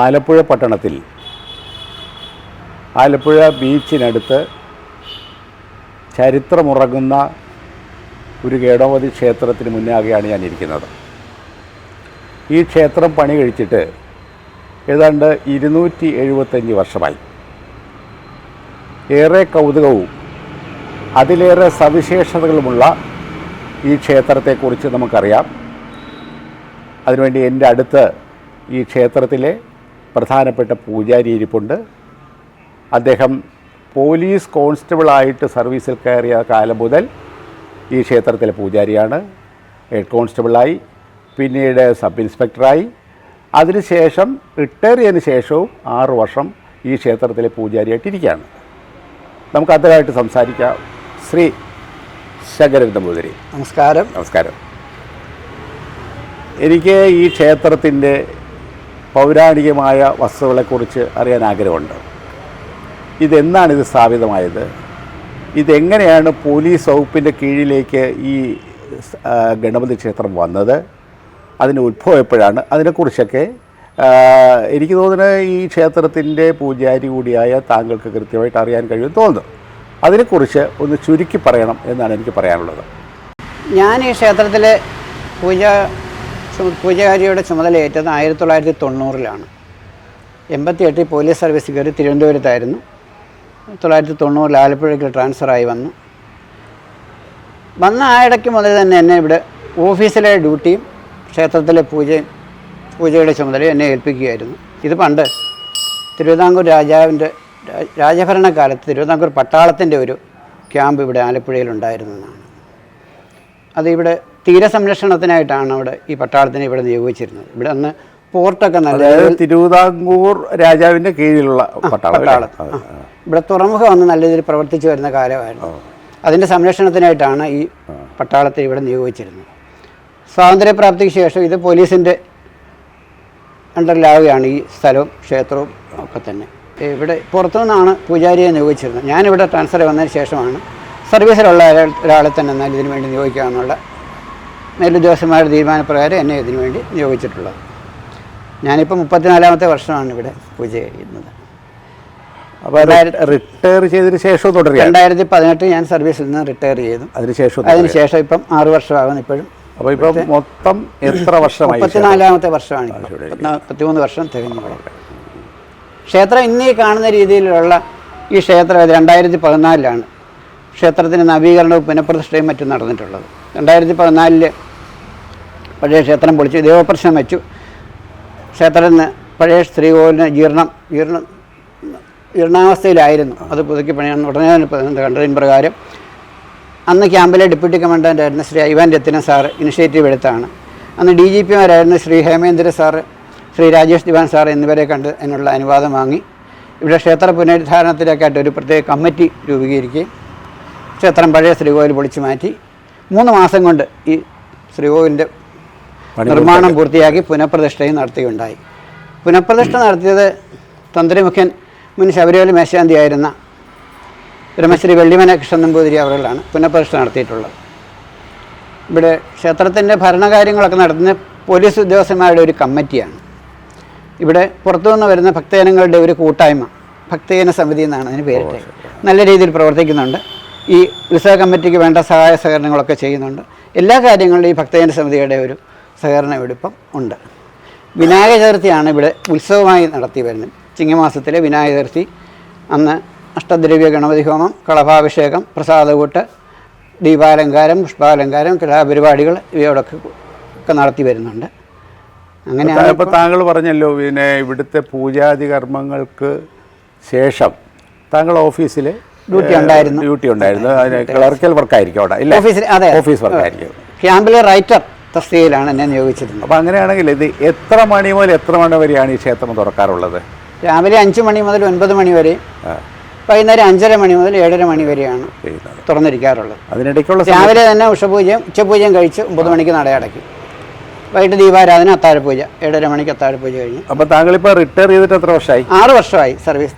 ആലപ്പുഴ പട്ടണത്തിൽ ആലപ്പുഴ ബീച്ചിനടുത്ത് ചരിത്രമുറങ്ങുന്ന ഒരു ഗേടോവതി ക്ഷേത്രത്തിന് മുന്നാകെയാണ് ഞാൻ ഇരിക്കുന്നത്. ഈ ക്ഷേത്രം പണി കഴിച്ചിട്ട് ഏതാണ്ട് ഇരുന്നൂറ്റി എഴുപത്തഞ്ച് വർഷമായി. ഏറെ കൗതുകവും അതിലേറെ സവിശേഷതകളുമുള്ള ഈ ക്ഷേത്രത്തെക്കുറിച്ച് നമുക്കറിയാം. അതിനുവേണ്ടി എന്റെ അടുത്ത് ഈ ക്ഷേത്രത്തിലെ പ്രധാനപ്പെട്ട പൂജാരി ഇരിപ്പുണ്ട്. അദ്ദേഹം പോലീസ് കോൺസ്റ്റബിളായിട്ട് സർവീസിൽ കയറിയ കാലം മുതൽ ഈ ക്ഷേത്രത്തിലെ പൂജാരിയാണ്. ഹെഡ് കോൺസ്റ്റബിളായി പിന്നീട് സബ് ഇൻസ്പെക്ടറായി. അതിനുശേഷം റിട്ടയർ ചെയ്തതിന് ശേഷവും ആറു വർഷം ഈ ക്ഷേത്രത്തിലെ പൂജാരിയായിട്ടിരിക്കുകയാണ് നമുക്ക് അദ്ദേഹമായിട്ട് സംസാരിക്കാം. ശ്രീ ശങ്കരൻ നമ്പൂതിരി നമസ്കാരം. നമസ്കാരം. എനിക്ക് ഈ ക്ഷേത്രത്തിന്റെ പൗരാണികമായ വസ്തുക്കളെക്കുറിച്ച് അറിയാൻ ആഗ്രഹമുണ്ട്. ഇതെന്നാണ് ഇത് സ്ഥാപിതമായത്? ഇതെങ്ങനെയാണ് പോലീസ് വകുപ്പിന്റെ കീഴിലേക്ക് ഈ ഗണപതി ക്ഷേത്രം വന്നത്? അതിന്റെ ഉത്ഭവം എപ്പോഴാണ് അതിനെക്കുറിച്ചൊക്കെ എനിക്ക് തോന്നുന്നത് ഈ ക്ഷേത്രത്തിന്റെ പൂജാരി കൂടിയായ താങ്കൾക്ക് കൃത്യമായിട്ട് അറിയാൻ കഴിയുമെന്ന് തോന്നുന്നു. അതിനെക്കുറിച്ച് ഒന്ന് ചുരുക്കി പറയണം എന്നാണ് എനിക്ക് പറയാനുള്ളത്. ഞാൻ ഈ ക്ഷേത്രത്തിലെ പൂജ ചു- ചുമതല ഏറ്റത് ആയിരത്തി തൊള്ളായിരത്തി തൊണ്ണൂറിലാണ് എൺപത്തി എട്ടിൽ പോലീസ് സർവീസ് കയറി തിരുവനന്തപുരത്തായിരുന്നു. തൊള്ളായിരത്തി തൊണ്ണൂറിൽ ആലപ്പുഴയ്ക്ക് ട്രാൻസ്ഫറായി വന്നു. വന്ന ആ ഇടയ്ക്ക് മുതൽ തന്നെ എന്നെ ഇവിടെ ഓഫീസിലെ ഡ്യൂട്ടിയും ക്ഷേത്രത്തിലെ പൂജയും പൂജയുടെ ചുമതലയും എന്നെ ഏൽപ്പിക്കുകയായിരുന്നു. ഇത് പണ്ട് തിരുവിതാംകൂർ രാജാവിന്റെ രാജഭരണകാലത്ത് തിരുവിതാംകൂർ പട്ടാളത്തിന്റെ ഒരു ക്യാമ്പ് ഇവിടെ ആലപ്പുഴയിലുണ്ടായിരുന്നതാണ് അത് ഇവിടെ തീരസംരക്ഷണത്തിനായിട്ടാണ് അവിടെ ഈ പട്ടാളത്തിനെ ഇവിടെ നിയോഗിച്ചിരുന്നത്. ഇവിടെ അന്ന് പോർട്ടൊക്കെ നല്ല തിരുവിതാംകൂർ രാജാവിന്റെ കീഴിലുള്ള പട്ടാളം. ഇവിടെ തുറമുഖം അന്ന് നല്ല രീതിയിൽ പ്രവർത്തിച്ചു വരുന്ന കാലമായിരുന്നു. അതിന്റെ സംരക്ഷണത്തിനായിട്ടാണ് ഈ പട്ടാളത്തെ ഇവിടെ നിയോഗിച്ചിരുന്നത്. സ്വാതന്ത്ര്യപ്രാപ്തിക്ക് ശേഷം ഇത് പോലീസിന്റെ അണ്ടറിലാവുകയാണ് ഈ സ്ഥലവും ക്ഷേത്രവും ഒക്കെ തന്നെ. ഇവിടെ പുറത്തുനിന്നാണ് പൂജാരിയെ നിയോഗിച്ചിരുന്നത്. ഞാനിവിടെ ട്രാൻസ്ഫർ വന്നതിന് ശേഷമാണ് സർവീസിലുള്ള ഒരാൾ- ഒരാളെ തന്നെ എന്നാൽ ഇതിനു വേണ്ടി നിയോഗിക്കാമെന്നുള്ള മേലുദ്യോഗസ്ഥന്മാരുടെ തീരുമാനപ്രകാരം എന്നെ ഇതിനു വേണ്ടി നിയോഗിച്ചിട്ടുള്ളത്. ഞാനിപ്പോൾ മുപ്പത്തിനാലാമത്തെ വർഷമാണ് ഇവിടെ പൂജ ചെയ്യുന്നത്. അപ്പോൾ റിട്ടയർ ചെയ്തതിന് ശേഷം തുടരുകയാണ്? രണ്ടായിരത്തി പതിനെട്ട് ഞാൻ സർവീസിൽ നിന്ന് റിട്ടയർ ചെയ്തു. അതിനുശേഷം അതിനുശേഷം ഇപ്പം ആറ് വർഷമാകുന്നു ഇപ്പോഴും. അപ്പോൾ ഇപ്പം മൊത്തം എത്ര വർഷമായി മുപ്പത്തിനാലാമത്തെ വർഷമാണ്. മുപ്പത്തിമൂന്ന് വർഷം തികഞ്ഞു. ക്ഷേത്രം ഇന്നീ കാണുന്ന രീതിയിലുള്ള ഈ ക്ഷേത്രം രണ്ടായിരത്തി പതിനാലിലാണ് ക്ഷേത്രത്തിന് നവീകരണവും പുനഃപ്രതിഷ്ഠയും മറ്റും നടന്നിട്ടുള്ളത്. രണ്ടായിരത്തി പതിനാലിൽ പഴയ ക്ഷേത്രം പൊളിച്ചു. ദേവപ്രശ്നം വെച്ചു. ക്ഷേത്രത്തിന് പഴയ ശ്രീകോവിലിന് ജീർണം ജീർണം ജീർണാവസ്ഥയിലായിരുന്നു. അത് പുതുക്കി പണിയാണ് ഉടനെ തന്നെ കണ്ടതിന് പ്രകാരം അന്ന് ക്യാമ്പിലെ ഡെപ്യൂട്ടി കമാൻഡന്റ് ആയിരുന്ന Shri Ivan Rathina sir initiative എടുത്താണ്. അന്ന് ഡി ജി പിമാരായിരുന്ന ശ്രീ ഹേമേന്ദ്ര സാർ ശ്രീ രാജേഷ് ദിവാൻ സാർ എന്നിവരെ കണ്ട് അതിനുള്ള അനുവാദം വാങ്ങി. ഇവിടെ ക്ഷേത്ര പുനരുദ്ധാരണത്തിലേക്കായിട്ട് ഒരു പ്രത്യേക കമ്മിറ്റി രൂപീകരിക്കുകയും ക്ഷേത്രം പഴയ ശ്രീകോവിൽ പൊളിച്ചു മാറ്റി. മൂന്ന് മാസം കൊണ്ട് ഈ ശ്രീകോവിലിന്റെ നിർമ്മാണം പൂർത്തിയാക്കി പുനഃപ്രതിഷ്ഠയും നടത്തിയുണ്ടായി പുനഃപ്രതിഷ്ഠ നടത്തിയത് തന്ത്രിമുഖ്യൻ മുൻ ശബരിമല മേശാന്തിയായിരുന്ന ബ്രഹ്മശ്രീ വെള്ളിമന കൃഷ്ണൻ നമ്പൂതിരി അവരുകളാണ് പുനഃപ്രതിഷ്ഠ നടത്തിയിട്ടുള്ളത്. ഇവിടെ ക്ഷേത്രത്തിന്റെ ഭരണകാര്യങ്ങളൊക്കെ നടത്തുന്ന പോലീസ് ഉദ്യോഗസ്ഥന്മാരുടെ ഒരു കമ്മിറ്റിയാണ്. ഇവിടെ പുറത്തുനിന്ന് വരുന്ന ഭക്തജനങ്ങളുടെ ഒരു കൂട്ടായ്മ ഭക്തജന സമിതി എന്നാണ് അതിന് പേരിട്ട് നല്ല രീതിയിൽ പ്രവർത്തിക്കുന്നുണ്ട്. ഈ ഉത്സവ കമ്മിറ്റിക്ക് വേണ്ട സഹായ സഹകരണങ്ങളൊക്കെ ചെയ്യുന്നുണ്ട്. എല്ലാ കാര്യങ്ങളിലും ഈ ഭക്തജന സമിതിയുടെ ഒരു സഹകരണ വെടുപ്പം ഉണ്ട്. വിനായക ചതുർത്ഥിയാണ് ഇവിടെ ഉത്സവമായി നടത്തി വരുന്നത്. ചിങ്ങമാസത്തിലെ വിനായക ചതുർത്ഥി. അന്ന് അഷ്ടദ്രവ്യ ഗണപതി ഹോമം കളഭാഭിഷേകം പ്രസാദകൂട്ട് ദീപാലങ്കാരം പുഷ്പാലങ്കാരം കലാപരിപാടികൾ ഇവയോടൊക്കെ ഒക്കെ നടത്തി വരുന്നുണ്ട്. അങ്ങനെയാണ് ഇപ്പോൾ താങ്കൾ പറഞ്ഞല്ലോ പിന്നെ ഇവിടുത്തെ പൂജാതി കർമ്മങ്ങൾക്ക് ശേഷം താങ്കൾ ഓഫീസിൽ ഡ്യൂട്ടി ഉണ്ടായിരുന്നു. ഡ്യൂട്ടി ഉണ്ടായിരുന്നു. ക്ലർക്കൽ വർക്കായിരിക്കും അവിടെ. ഇല്ല? ഓഫീസിൽ അതെ ഓഫീസ് വർക്കായിരിക്കും ക്യാമ്പിലെ റൈറ്റർ തസ്തികയിലാണ് എന്നെ നിയോഗിച്ചിരുന്നത്. അപ്പോൾ അങ്ങനെയാണെങ്കിൽ ഇത് എത്ര മണി മുതൽ എത്ര മണി വരെയാണ് ഈ ക്ഷേത്രം തുറക്കാറുള്ളത്? രാവിലെ അഞ്ച് മണി മുതൽ ഒൻപത് മണി വരെ വൈകുന്നേരം അഞ്ചര മണി മുതൽ ഏഴര മണി വരെയാണ് തുറന്നിരിക്കാറുള്ളത്. അതിനിടയ്ക്കുള്ള രാവിലെ തന്നെ ഉഷപൂജയും ഉച്ചപൂജയും കഴിച്ച് ഒമ്പത് മണിക്ക് നട അടയ്ക്കും വൈകിട്ട് ദീപാരാധന അത്താഴപൂജ ഏഴര മണിക്ക് അത്താഴപൂജ കഴിഞ്ഞു. അപ്പോൾ താങ്കളിപ്പോൾ റിട്ടയർ ചെയ്തിട്ട് എത്ര വർഷമായി ആറ് വർഷമായി സർവീസ്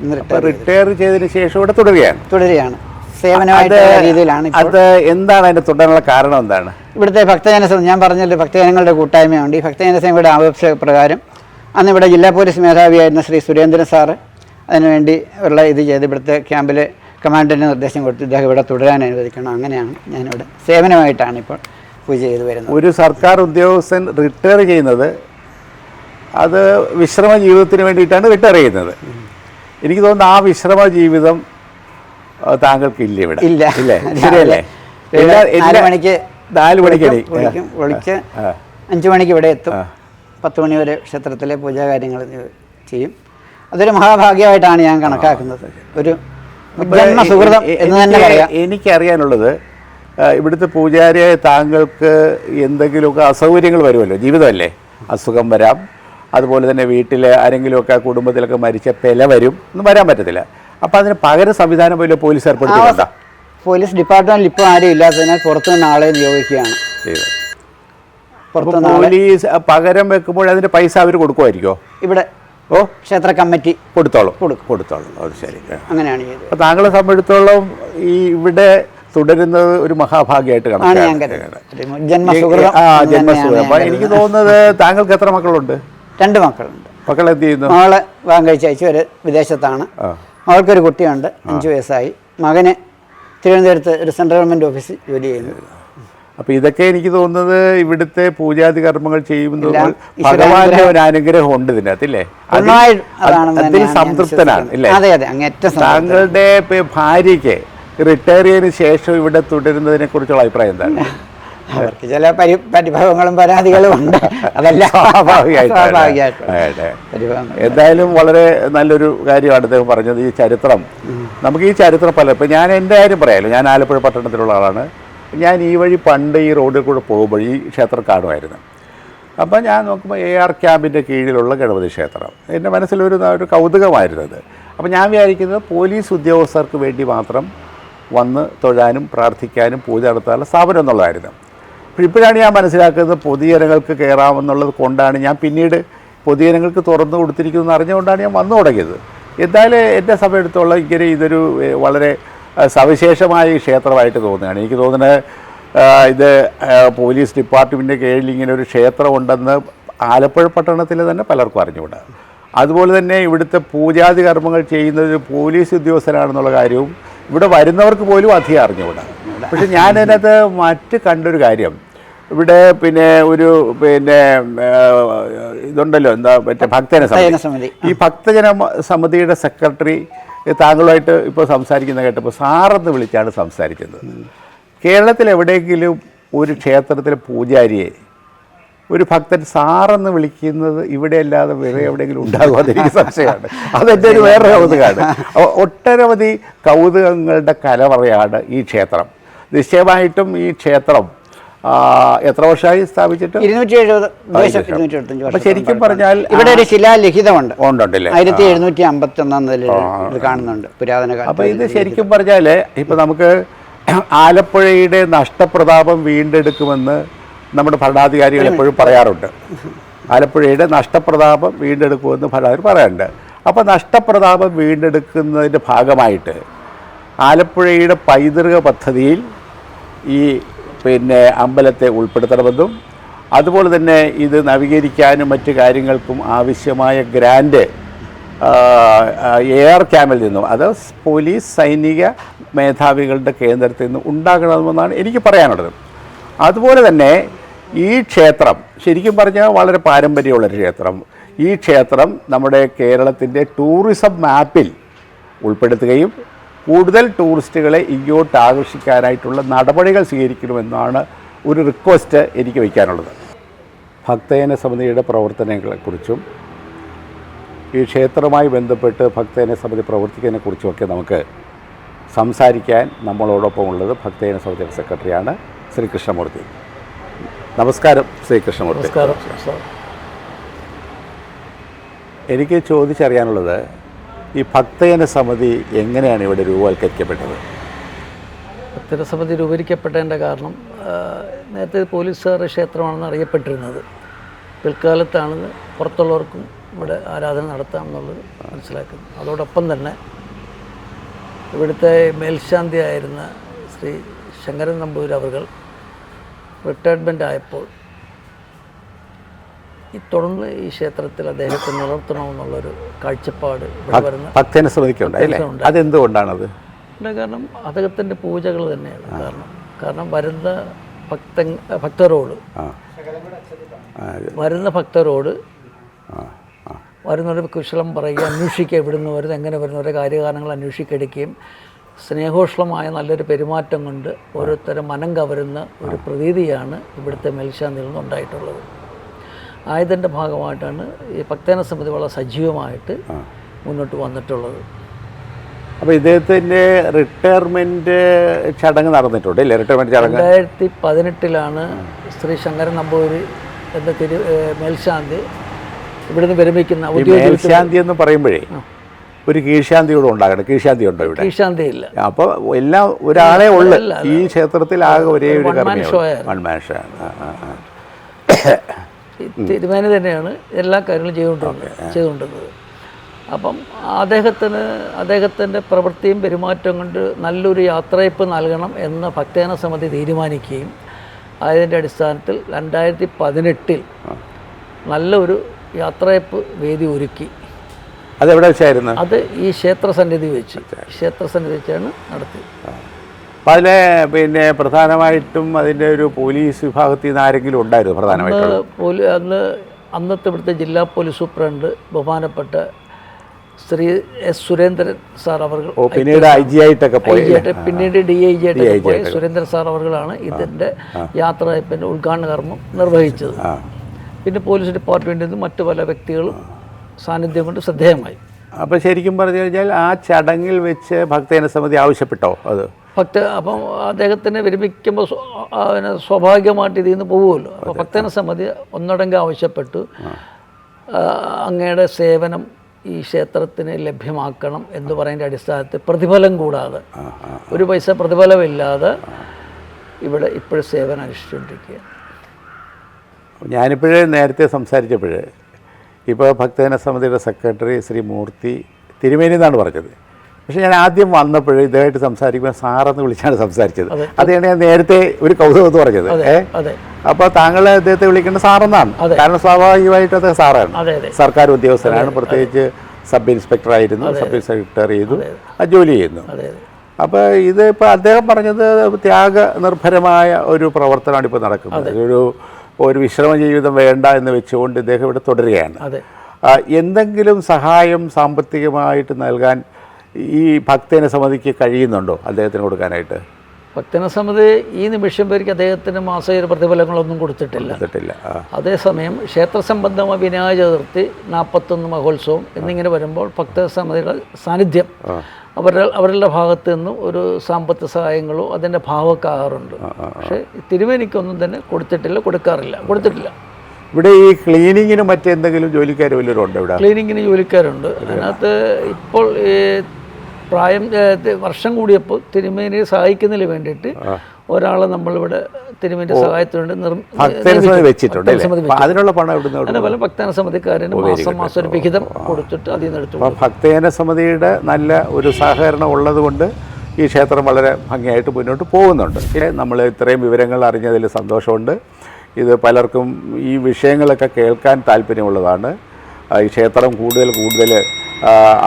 റിട്ടയർ ചെയ്തതിനു ശേഷം ഇവിടെ തുടരുകയാണ്? തുടരുകയാണ്. സേവനമായിട്ട് രീതിയിലാണ് ഇപ്പോൾ. അത് എന്താണ് അതിന്റെ തുടരാനുള്ള കാരണം എന്താണ്? ഇവിടുത്തെ ഭക്തജന ഞാൻ പറഞ്ഞല്ലോ ഭക്തജനങ്ങളുടെ കൂട്ടായ്മയുണ്ട്. ഈ ഭക്തജന സേവയുടെ ആവശ്യ പ്രകാരം അന്ന് ഇവിടെ ജില്ലാ പോലീസ് മേധാവിയായിരുന്ന ശ്രീ സുരേന്ദ്രൻ സാറ് അതിനുവേണ്ടി ഉള്ള ഇത് ചെയ്ത് ഇവിടുത്തെ ക്യാമ്പിൽ കമാൻഡറിന് നിർദ്ദേശം കൊടുത്ത് ഇദ്ദേഹം ഇവിടെ തുടരാൻ അനുവദിക്കണം. അങ്ങനെയാണ് ഞാനിവിടെ സേവനമായിട്ടാണ് ഇപ്പോൾ ചെയ്ത് വരുന്നത്. ഒരു സർക്കാർ ഉദ്യോഗസ്ഥൻ റിട്ടയർ ചെയ്യുന്നത് അത് വിശ്രമ ജീവിതത്തിന് വേണ്ടിയിട്ടാണ് റിട്ടയർ ചെയ്യുന്നത്. എനിക്ക് തോന്നുന്നു ആ വിശ്രമ ജീവിതം താങ്കൾക്ക് ഇല്ല ഇവിടെ. ഇല്ല. ഇല്ലേ? ശരിയല്ലേ? നാല് മണിക്ക് നാല് മണിക്ക് വിളിക്കും, വിളിച്ച്. അഞ്ച് മണിക്ക് ഇവിടെ എത്തും. പത്ത് മണി വരെ ക്ഷേത്രത്തിലെ പൂജാകാര്യങ്ങൾ ചെയ്യും. അതൊരു മഹാഭാഗ്യമായിട്ടാണ് ഞാൻ കണക്കാക്കുന്നത്. ഒരു അപ്പോൾ ജന്മ സുഹൃതം എന്ന് തന്നെ പറയാം. എനിക്കറിയാനുള്ളത് ഇവിടുത്തെ പൂജാരിയായ താങ്കൾക്ക് എന്തെങ്കിലുമൊക്കെ അസൗകര്യങ്ങൾ വരുമല്ലോ? ജീവിതമല്ലേ? അസുഖം വരാം. അതുപോലെ തന്നെ വീട്ടിൽ ആരെങ്കിലുമൊക്കെ കുടുംബത്തിലൊക്കെ മരിച്ച പെല വരും. ഒന്നും വരാൻ പറ്റത്തില്ല. അപ്പോൾ അതിന് പകര സംവിധാനം പോലെ പോലീസ് ഏർപ്പെടുത്തിയിട്ടുണ്ട്? പോലീസ് ഡിപ്പാർട്ട്മെന്റിൽ ഇപ്പോൾ ആരും ഇല്ലാത്തതിനാൽ പുറത്തുനിന്ന് ആളെ നിയോഗിക്കുകയാണ്. ചെയ്തത്. പോലീസ് പകരം വെക്കുമ്പോൾ അതിന്റെ പൈസ അവർ കൊടുക്കുമായിരിക്കോ? ഇവിടെ ഓ? ക്ഷേത്ര കമ്മിറ്റി കൊടുത്തോളും. കൊടുക്കും. കൊടുത്തോളും. അത് ശരി. അങ്ങനെയാണ് ചെയ്തത്. അപ്പോൾ താങ്കളെ സംബന്ധിച്ചിടത്തോളം ഈ ഇവിടെ തുടരുന്നത് ഒരു മഹാഭാഗ്യമായിട്ട് കാണാം. കണക്കാണ് ആ അപ്പൊ എനിക്ക് തോന്നുന്നത് താങ്കൾക്ക് എത്ര മക്കളുണ്ട്? രണ്ട് മക്കളുണ്ട്. മക്കൾ എന്ത് ചെയ്യുന്നു? മകളെ വിവാഹം കഴിച്ച് അയച്ചു ഒരു വിദേശത്താണ്. മകൾക്കൊരു കുട്ടിയുണ്ട് അഞ്ച് വയസ്സായി. മകന് തിരുവനന്തപുരത്ത് ഒരു സെൻട്രൽ ഗവൺമെന്റ് ഓഫീസിൽ ജോലി ചെയ്യുന്നു. അപ്പൊ ഇതൊക്കെ എനിക്ക് തോന്നുന്നത് ഇവിടുത്തെ പൂജാതി കർമ്മങ്ങൾ ചെയ്യുമ്പോൾ ഭഗവാന്റെ ഒരു അനുഗ്രഹം ഉണ്ട് ഇതിനകത്ത് ഇല്ലേ? അതിൽ സംതൃപ്തനാണ്. ഇല്ലേ? താങ്കളുടെ ഭാര്യയ്ക്ക് റിട്ടയർ ചെയ്തതിനു ശേഷം ഇവിടെ തുടരുന്നതിനെ കുറിച്ചുള്ള അഭിപ്രായം എന്താണ്? അവർക്ക് ചില പരി പരിഭവങ്ങളും പരാതികളും ഉണ്ട്. അതെല്ലാം എന്തായാലും വളരെ നല്ലൊരു കാര്യമാണ് അദ്ദേഹം പറഞ്ഞത്. ഈ ചരിത്രം. നമുക്ക് ഈ ചരിത്രം പല ഇപ്പം ഞാൻ എന്റെ കാര്യം പറയാമല്ലോ ഞാൻ ആലപ്പുഴ പട്ടണത്തിലുള്ള ആളാണ്. ഞാൻ ഈ വഴി പണ്ട് ഈ റോഡിൽ കൂടെ പോകുമ്പോൾ ഈ ക്ഷേത്രം കാണുമായിരുന്നു. അപ്പം ഞാൻ നോക്കുമ്പോൾ എ ആർ ക്യാമ്പിന്റെ കീഴിലുള്ള ഗണപതി ക്ഷേത്രം. എന്റെ മനസ്സിലൊരു ഒരു കൗതുകമായിരുന്നത്. അപ്പം ഞാൻ വിചാരിക്കുന്നത് പോലീസ് ഉദ്യോഗസ്ഥർക്ക് വേണ്ടി മാത്രം വന്ന് തൊഴാനും പ്രാർത്ഥിക്കാനും പൂജ നടത്താനുള്ള സ്ഥാപനം എന്നുള്ളതായിരുന്നു. ഇപ്പോഴാണ് ഞാൻ മനസ്സിലാക്കുന്നത് പൊതുജനങ്ങൾക്ക് കയറാമെന്നുള്ളത് കൊണ്ടാണ് ഞാൻ പിന്നീട് പൊതുജനങ്ങൾക്ക് തുറന്നു കൊടുത്തിരിക്കുന്നു അറിഞ്ഞുകൊണ്ടാണ് ഞാൻ വന്നു തുടങ്ങിയത്. എന്തായാലും എന്റെ സമയത്തോളം ഇങ്ങനെ ഇതൊരു വളരെ സവിശേഷമായ ക്ഷേത്രമായിട്ട് തോന്നുകയാണ്. എനിക്ക് തോന്നുന്നത് ഇത് പോലീസ് ഡിപ്പാർട്ട്മെന്റിന്റെ കീഴിൽ ഇങ്ങനെ ഒരു ക്ഷേത്രം ഉണ്ടെന്ന് ആലപ്പുഴ പട്ടണത്തിൽ തന്നെ പലർക്കും അറിഞ്ഞുകൂടാ. അതുപോലെ തന്നെ ഇവിടുത്തെ പൂജാതി കർമ്മങ്ങൾ ചെയ്യുന്നത് പോലീസ് ഉദ്യോഗസ്ഥനാണെന്നുള്ള കാര്യവും ഇവിടെ വരുന്നവർക്ക് പോലും അധികം അറിഞ്ഞുകൂടാ. പക്ഷെ ഞാൻ അതിനകത്ത് മറ്റ് കണ്ടൊരു കാര്യം. ഇവിടെ പിന്നെ ഒരു പിന്നെ ഇതുണ്ടല്ലോ എന്താ മറ്റേ ഭക്തജന സമിതി. ഈ ഭക്തജന സമിതിയുടെ സെക്രട്ടറി താങ്കളുമായിട്ട് ഇപ്പോൾ സംസാരിക്കുന്ന കേട്ടപ്പോൾ സാറെന്ന് വിളിച്ചാണ് സംസാരിച്ചത്. കേരളത്തിൽ എവിടെയെങ്കിലും ഒരു ക്ഷേത്രത്തിലെ പൂജാരിയെ ഒരു ഭക്തൻ സാറെന്ന് വിളിക്കുന്നത് ഇവിടെ അല്ലാതെ വേറെ എവിടെയെങ്കിലും ഉണ്ടാകുമോ അതെനിക്ക് സംശയമാണ്. അതെന്റെ ഒരു വേറെ കൗതുകമാണ് അപ്പോൾ ഒട്ടനവധി കൗതുകങ്ങളുടെ കലവറയാണ് ഈ ക്ഷേത്രം. നിശ്ചയമായിട്ടും ഈ ക്ഷേത്രം എത്ര വർഷമായി സ്ഥാപിച്ചിട്ട്? ഇരുന്നൂറ്റി എഴുപത് ശരിക്കും പറഞ്ഞാൽ ഇവിടെ ഒരു ശിലാലിഖിതമുണ്ട്. ഉണ്ടല്ലേ ആയിരത്തി എഴുന്നൂറ്റി അമ്പത്തി ഒന്നാം നിലയിൽ കാണുന്നുണ്ട് പുരാതന അപ്പൊ ഇത് ശരിക്കും പറഞ്ഞാൽ ഇപ്പൊ നമുക്ക് ആലപ്പുഴയുടെ നഷ്ടപ്രതാപം വീണ്ടെടുക്കുമെന്ന് നമ്മുടെ ഭരണാധികാരികൾ എപ്പോഴും പറയാറുണ്ട്. ആലപ്പുഴയുടെ നഷ്ടപ്രതാപം വീണ്ടെടുക്കുമെന്ന് ഭരണാധികാരി പറയാറുണ്ട്. അപ്പോൾ നഷ്ടപ്രതാപം വീണ്ടെടുക്കുന്നതിന്റെ ഭാഗമായിട്ട് ആലപ്പുഴയുടെ പൈതൃക പദ്ധതിയിൽ ഈ പിന്നെ അമ്പലത്തെ ഉൾപ്പെടുത്തണമെന്നും അതുപോലെ തന്നെ ഇത് നവീകരിക്കാനും മറ്റ് കാര്യങ്ങൾക്കും ആവശ്യമായ ഗ്രാൻഡ് എയർ ക്യാമ്പിൽ നിന്നും അത് പോലീസ് സൈനിക മേധാവികളുടെ കേന്ദ്രത്തിൽ നിന്നും ഉണ്ടാകണമെന്നാണ് എനിക്ക് പറയാനുള്ളത്. അതുപോലെ തന്നെ ഈ ക്ഷേത്രം ശരിക്കും പറഞ്ഞാൽ വളരെ പാരമ്പര്യമുള്ളൊരു ക്ഷേത്രം. ഈ ക്ഷേത്രം നമ്മുടെ കേരളത്തിന്റെ ടൂറിസം മാപ്പിൽ ഉൾപ്പെടുത്തുകയും കൂടുതൽ ടൂറിസ്റ്റുകളെ ഇങ്ങോട്ട് ആകർഷിക്കാനായിട്ടുള്ള നടപടികൾ സ്വീകരിക്കണമെന്നാണ് ഒരു റിക്വസ്റ്റ് എനിക്ക് വയ്ക്കാനുള്ളത്. ഭക്തജന സമിതിയുടെ പ്രവർത്തനങ്ങളെക്കുറിച്ചും ഈ ക്ഷേത്രവുമായി ബന്ധപ്പെട്ട് ഭക്തജന സമിതി പ്രവർത്തിക്കുന്നതിനെ പ്രവർത്തിക്കുന്നതിനെക്കുറിച്ചുമൊക്കെ നമുക്ക് സംസാരിക്കാൻ നമ്മളോടൊപ്പം ഉള്ളത് ഭക്തജന സമിതിയുടെ സെക്രട്ടറിയാണ് ശ്രീ കൃഷ്ണമൂർത്തി നമസ്കാരം ശ്രീ കൃഷ്ണമൂർത്തി നമസ്കാരം. എനിക്ക് ചോദിച്ചറിയാനുള്ളത് ഈ ഭക്തജന സമിതി എങ്ങനെയാണ് ഇവിടെ രൂപവൽക്കരിക്കപ്പെട്ടത്? ഭക്തജന സമിതി രൂപീകരിക്കപ്പെട്ടതിന്റെ കാരണം നേരത്തെ പോലീസുകാരുടെ ക്ഷേത്രമാണെന്ന് അറിയപ്പെട്ടിരുന്നത്. പിൽക്കാലത്താണ് പുറത്തുള്ളവർക്കും ഇവിടെ ആരാധന നടത്താമെന്നുള്ളത് മനസ്സിലാക്കുന്നത്. അതോടൊപ്പം തന്നെ ഇവിടുത്തെ മേൽശാന്തി ആയിരുന്ന ശ്രീ ശങ്കരൻ നമ്പൂർ അവർ റിട്ടയർമെന്റ് ആയപ്പോൾ ഈ തുടർന്ന് ഈ ക്ഷേത്രത്തിൽ അദ്ദേഹത്തെ നിലനിർത്തണമെന്നുള്ളൊരു കാഴ്ചപ്പാട് ഇവിടെ വരുന്ന. ഭക്തനെ. അതെന്തുകൊണ്ടാണത്. കാരണം അദ്ദേഹത്തിന്റെ പൂജകൾ തന്നെയാണ് കാരണം. കാരണം വരുന്ന ഭക്ത ഭക്തരോട് വരുന്ന ഭക്തരോട് വരുന്നവർ കുശലം പറയുക അന്വേഷിക്കുക ഇവിടുന്ന് വരുന്ന എങ്ങനെ വരുന്നവരെ കാര്യകാരണങ്ങൾ അന്വേഷിക്കെടുക്കുകയും സ്നേഹോഷ്ളമായ നല്ലൊരു പെരുമാറ്റം കൊണ്ട് ഓരോരുത്തരെ മനം കവരുന്ന ഒരു പ്രതീതിയാണ് ഇവിടുത്തെ മേൽശാന്തിയിൽ നിന്നുണ്ടായിട്ടുള്ളത്. ആയതിന്റെ ഭാഗമായിട്ടാണ് ഈ ഭക്തേന സമിതി വളരെ സജീവമായിട്ട് മുന്നോട്ട് വന്നിട്ടുള്ളത്. അപ്പോൾ ഇദ്ദേഹത്തിന്റെ റിട്ടയർമെന്റ് ചടങ്ങ് നടന്നിട്ടുണ്ട് അല്ലേ? റിട്ടയർമെന്റ് ചടങ്ങ്. രണ്ടായിരത്തി പതിനെട്ടിലാണ് ശ്രീ ശങ്കരൻ നമ്പൂരി എന്ന തിരു മേൽശാന്തി ഇവിടുന്ന് വിരമിക്കുന്ന മേൽശാന്തി എന്ന് പറയുമ്പോഴേ ഒരു കീഴ്ശാന്തി കൂടെ ഉണ്ടാകണം. കീഴ്ശാന്തി ഉണ്ടോ ഇവിടെ? കീഴ്ശാന്തി ഇല്ല അപ്പോൾ എല്ലാം ഒരാളെ ഉള്ളു. ഈ ക്ഷേത്രത്തിൽ ആകെ ഒരേ ഒരു one man കർമ്മിയാണ് show ആയിരുന്നു. വൺ മാൻ ഷോ ആ ആ ആ. തിരുമേനി തന്നെയാണ് എല്ലാ കാര്യങ്ങളും ചെയ്തുകൊണ്ടിരുന്നത്. ചെയ്തുകൊണ്ടിരുന്നത്. അപ്പം അദ്ദേഹത്തിന് അദ്ദേഹത്തിന്റെ പ്രവൃത്തിയും പെരുമാറ്റം കൊണ്ട് നല്ലൊരു യാത്രയപ്പ് നൽകണം എന്ന് ഭക്തജന സമിതി തീരുമാനിക്കുകയും അതിന്റെ അടിസ്ഥാനത്തിൽ രണ്ടായിരത്തി പതിനെട്ടിൽ നല്ലൊരു യാത്രയപ്പ് വേദി ഒരുക്കി. അതെവിടെ വെച്ചായിരുന്നു? അത് ഈ ക്ഷേത്ര സന്നിധി വെച്ച്. ക്ഷേത്ര സന്നിധി വെച്ചാണ് നടത്തിയത്. അപ്പം അതിലെ പിന്നെ പ്രധാനമായിട്ടും അതിന്റെ ഒരു പോലീസ് വിഭാഗത്തിൽ നിന്ന് ആരെങ്കിലും ഉണ്ടായിരുന്നു പ്രധാനമായിട്ടും? അന്ന് പോലീ അന്ന് അന്നത്തെ ഇവിടുത്തെ ജില്ലാ പോലീസ് സൂപ്രണ്ട് ബഹുമാനപ്പെട്ട ശ്രീ എസ് സുരേന്ദ്രൻ സാർ അവർ പിന്നീട് ഐ ജി ആയിട്ടൊക്കെ പോയി. പിന്നീട് ഡി ഐ ജി ആയിട്ട് പോയ. സുരേന്ദ്രൻ സാർ അവർകളാണ് ഇതിന്റെ യാത്രയപ്പിന്റെ ഉദ്ഘാടന കർമ്മം നിർവഹിച്ചത്. പിന്നെ പോലീസ് ഡിപ്പാർട്ട്മെന്റിൽ നിന്ന് മറ്റു പല വ്യക്തികളും സാന്നിധ്യം കൊണ്ട് ശ്രദ്ധേയമായി. അപ്പോൾ ശരിക്കും പറഞ്ഞു കഴിഞ്ഞാൽ ആ ചടങ്ങിൽ വെച്ച് ഭക്തജന സമിതി ആവശ്യപ്പെട്ടോ അത്? ഭക്ത അപ്പം അദ്ദേഹത്തിനെ വിരമിക്കുമ്പോൾ അവനെ സ്വാഭാവികമായിട്ട് ഇതിൽ നിന്ന് പോകുമല്ലോ. അപ്പോൾ ഭക്തജന സമിതി ഒന്നടങ്കം ആവശ്യപ്പെട്ടു. അങ്ങയുടെ സേവനം ഈ ക്ഷേത്രത്തിന് ലഭ്യമാക്കണം എന്ന് പറയുന്ന അടിസ്ഥാനത്തിൽ പ്രതിഫലം കൂടാതെ. ഒരു പൈസ പ്രതിഫലമില്ലാതെ ഇവിടെ ഇപ്പോഴും സേവനം അനുഷ്ഠിച്ചുകൊണ്ടിരിക്കുക ഞാനിപ്പോഴേ നേരത്തെ സംസാരിച്ചപ്പോഴേ ഇപ്പോൾ ഭക്തജന സമിതിയുടെ സെക്രട്ടറി ശ്രീ മൂർത്തി തിരുമേനി എന്നാണ് പറഞ്ഞത്. പക്ഷേ ഞാൻ ആദ്യം വന്നപ്പോൾ ഇതായിട്ട് സംസാരിക്കുമ്പോൾ സാറെന്ന് വിളിച്ചാണ് സംസാരിച്ചത്. അതാണ് ഞാൻ നേരത്തെ ഒരു കൗതുകം എന്ന് പറഞ്ഞത്. ഏ? അതെ. അപ്പോൾ താങ്കൾ അദ്ദേഹത്തെ വിളിക്കേണ്ട സാറെന്നാണ്. കാരണം സ്വാഭാവികമായിട്ട് അദ്ദേഹം സാറാണ്. സർക്കാർ ഉദ്യോഗസ്ഥനാണ്. പ്രത്യേകിച്ച് സബ് ഇൻസ്പെക്ടർ ആയിരുന്നു. സബ് ഇൻസ്പെക്ടർ ചെയ്തു. ജോലി ചെയ്യുന്നു. അപ്പോൾ ഇത് ഇപ്പോൾ അദ്ദേഹം പറഞ്ഞത് ത്യാഗ നിർഭരമായ ഒരു പ്രവർത്തനമാണ് ഇപ്പോൾ നടക്കുന്നത്. ഒരു ഒരു വിശ്രമ ജീവിതം വേണ്ട എന്ന് വെച്ചുകൊണ്ട് ഇദ്ദേഹം ഇവിടെ തുടരുകയാണ്. എന്തെങ്കിലും സഹായം സാമ്പത്തികമായിട്ട് നൽകാൻ ഈ ഭക്തനെ സമിതിക്ക് കഴിയുന്നുണ്ടോ അദ്ദേഹത്തിന് കൊടുക്കാനായിട്ട്? ഭക്തജന സമിതി ഈ നിമിഷം പേർക്ക് അദ്ദേഹത്തിന് മാസേന പ്രതിഫലങ്ങളൊന്നും കൊടുത്തിട്ടില്ല. കൊടുത്തിട്ടില്ല. അതേസമയം ക്ഷേത്ര സംബന്ധമായ വിനായക ചതുർത്ഥി നാൽപ്പത്തൊന്ന് മഹോത്സവം എന്നിങ്ങനെ വരുമ്പോൾ ഭക്ത സമിതികൾ സാന്നിധ്യം അവരുടെ അവരുടെ ഭാഗത്തു നിന്നും ഒരു സാമ്പത്തിക സഹായങ്ങളോ അതിന്റെ ഭാവമൊക്കെ ആകാറുണ്ട്. പക്ഷേ തിരുമേനിക്കൊന്നും തന്നെ കൊടുത്തിട്ടില്ല കൊടുക്കാറില്ല കൊടുത്തിട്ടില്ല. ഇവിടെ ഈ ക്ലീനിങ്ങിന് മറ്റെന്തെങ്കിലും ജോലിക്കാർ വല്ലവരുണ്ടോ ഇവിടെ? ക്ലീനിങ്ങിന് ജോലിക്കാരുണ്ട്. അതിനകത്ത് ഇപ്പോൾ ഈ പ്രായം വർഷം കൂടിയപ്പോൾ തിരുമേനിയെ സഹായിക്കുന്നതിന് വേണ്ടിയിട്ട് ഒരാളെ നമ്മളിവിടെ തിരുമേനിയുടെ സഹായത്തിനുണ്ട്. വെച്ചിട്ടുണ്ട് അതിനുള്ള പണം അങ്ങനെ പല ഭക്തജന സമിതിക്കാരന് മാസം മാസം ഒരു വിഹിതം കൊടുത്തിട്ട് അതിൽ നിന്ന് എടുത്തു ഭക്തേന ഭക്തജന സമിതിയുടെ നല്ല ഒരു സഹകരണം ഉള്ളതുകൊണ്ട് ഈ ക്ഷേത്രം വളരെ ഭംഗിയായിട്ട് മുന്നോട്ട് പോകുന്നുണ്ട്. നമ്മൾ ഇത്രയും വിവരങ്ങൾ അറിഞ്ഞതിൽ സന്തോഷമുണ്ട്. ഇത് പലർക്കും ഈ വിഷയങ്ങളൊക്കെ കേൾക്കാൻ താല്പര്യമുള്ളതാണ്. ഈ ക്ഷേത്രം കൂടുതൽ കൂടുതൽ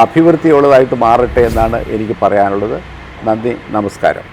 അഭിവൃദ്ധിയുള്ളതായിട്ട് മാറട്ടെ എന്നാണ് എനിക്ക് പറയാനുള്ളത്. നന്ദി നമസ്കാരം.